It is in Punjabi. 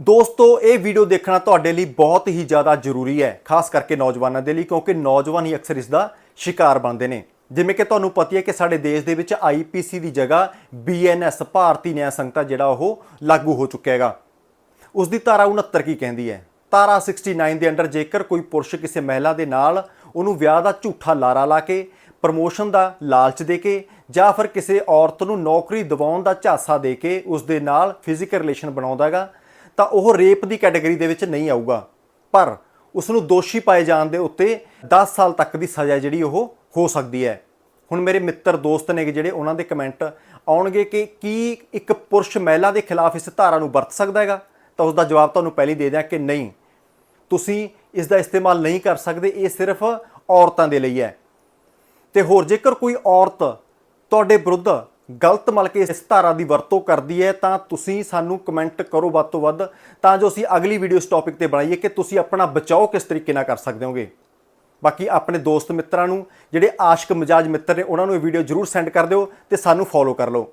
ਦੋਸਤੋ, ਇਹ ਵੀਡੀਓ ਦੇਖਣਾ ਤੁਹਾਡੇ ਲਈ ਬਹੁਤ ਹੀ ਜ਼ਿਆਦਾ ਜ਼ਰੂਰੀ ਹੈ, ਖਾਸ ਕਰਕੇ ਨੌਜਵਾਨਾਂ ਦੇ ਲਈ, ਕਿਉਂਕਿ ਨੌਜਵਾਨ ਹੀ ਅਕਸਰ ਇਸ ਦਾ ਸ਼ਿਕਾਰ ਬਣਦੇ ਨੇ। ਜਿਵੇਂ ਕਿ ਤੁਹਾਨੂੰ ਪਤਾ ਹੈ ਕਿ ਸਾਡੇ ਦੇਸ਼ ਦੇ ਵਿੱਚ ਆਈਪੀਸੀ ਦੀ ਜਗ੍ਹਾ ਬੀਐਨਐਸ ਭਾਰਤੀ ਨਿਆਂ ਸੰਹਿਤਾ ਜਿਹੜਾ ਉਹ ਲਾਗੂ ਹੋ ਚੁੱਕਿਆ ਹੈਗਾ। ਉਸ ਦੀ ਧਾਰਾ 69 ਕੀ ਕਹਿੰਦੀ ਹੈ? ਧਾਰਾ 69 ਦੇ ਅੰਡਰ ਜੇਕਰ ਕੋਈ ਪੁਰਸ਼ ਕਿਸੇ ਮਹਿਲਾ ਦੇ ਨਾਲ ਉਹਨੂੰ ਵਿਆਹ ਦਾ ਝੂਠਾ ਲਾਰਾ ਲਾ ਕੇ, ਪ੍ਰਮੋਸ਼ਨ ਦਾ ਲਾਲਚ ਦੇ ਕੇ, ਜਾਂ ਫਿਰ ਕਿਸੇ ਔਰਤ ਨੂੰ ਨੌਕਰੀ ਦਿਵਾਉਣ ਦਾ ਝਾਂਸਾ ਦੇ ਕੇ, ਉਸ ਦੇ ਨਾਲ ਫਿਜ਼ੀਕਲ ਰਿਲੇਸ਼ਨ ਬਣਾਉਂਦਾ ਹੈਗਾ ਤਾਂ ਉਹ ਰੇਪ ਦੀ ਕੈਟਾਗਰੀ ਦੇ ਵਿੱਚ ਨਹੀਂ ਆਊਗਾ। ਪਰ ਉਸ ਨੂੰ ਦੋਸ਼ੀ ਪਾਏ ਜਾਣ ਦੇ ਉੱਤੇ 10 ਸਾਲ ਤੱਕ ਦੀ ਸਜ਼ਾ ਜਿਹੜੀ ਉਹ ਹੋ ਸਕਦੀ ਹੈ। ਹੁਣ ਮੇਰੇ ਮਿੱਤਰ ਦੋਸਤ ਨੇ ਜਿਹੜੇ ਉਹਨਾਂ ਦੇ ਕਮੈਂਟ ਆਉਣਗੇ ਕਿ ਕੀ ਇੱਕ ਪੁਰਸ਼ ਮਹਿਲਾ ਦੇ ਖਿਲਾਫ ਇਸ ਧਾਰਾ ਨੂੰ ਵਰਤ ਸਕਦਾ ਹੈਗਾ, ਤਾਂ ਉਸ ਦਾ ਜਵਾਬ ਤੁਹਾਨੂੰ ਪਹਿਲੀ ਦੇ ਦਿਆਂ ਕਿ ਨਹੀਂ। ਤੁਸੀਂ ਇਸ ਦਾ ਇਸਤੇਮਾਲ ਨਹੀਂ ਕਰ ਸਕਦੇ, ਇਹ ਸਿਰਫ ਔਰਤਾਂ ਦੇ ਲਈ ਹੈ। ਤੇ ਹੋਰ ਜੇਕਰ ਕੋਈ ਔਰਤ ਤੁਹਾਡੇ ਵਿਰੁੱਧ ਗਲਤ ਮਲ ਕੇ ਇਸ ਧਾਰਾ ਦੀ ਵਰਤੋਂ ਕਰਦੀ ਹੈ, ਤਾਂ ਤੁਸੀਂ ਸਾਨੂੰ ਕਮੈਂਟ ਕਰੋ ਵੱਧ ਤੋਂ ਵੱਧ, ਤਾਂ ਜੋ ਅਸੀਂ ਅਗਲੀ ਵੀਡੀਓ ਇਸ ਟੌਪਿਕ ਤੇ ਬਣਾਈਏ ਕਿ ਤੁਸੀਂ ਆਪਣਾ ਬਚਾਓ ਕਿਸ ਤਰੀਕੇ ਨਾਲ ਕਰ ਸਕਦੇ ਹੋਗੇ। ਬਾਕੀ ਆਪਣੇ ਦੋਸਤ ਮਿੱਤਰਾਂ ਨੂੰ, ਜਿਹੜੇ ਆਸ਼ਕ ਮਜਾਜ ਮਿੱਤਰ ਨੇ, ਉਹਨਾਂ ਨੂੰ ਇਹ ਵੀਡੀਓ ਜਰੂਰ ਸੈਂਡ ਕਰ ਦਿਓ ਤੇ ਸਾਨੂੰ ਫੋਲੋ ਕਰ ਲਓ।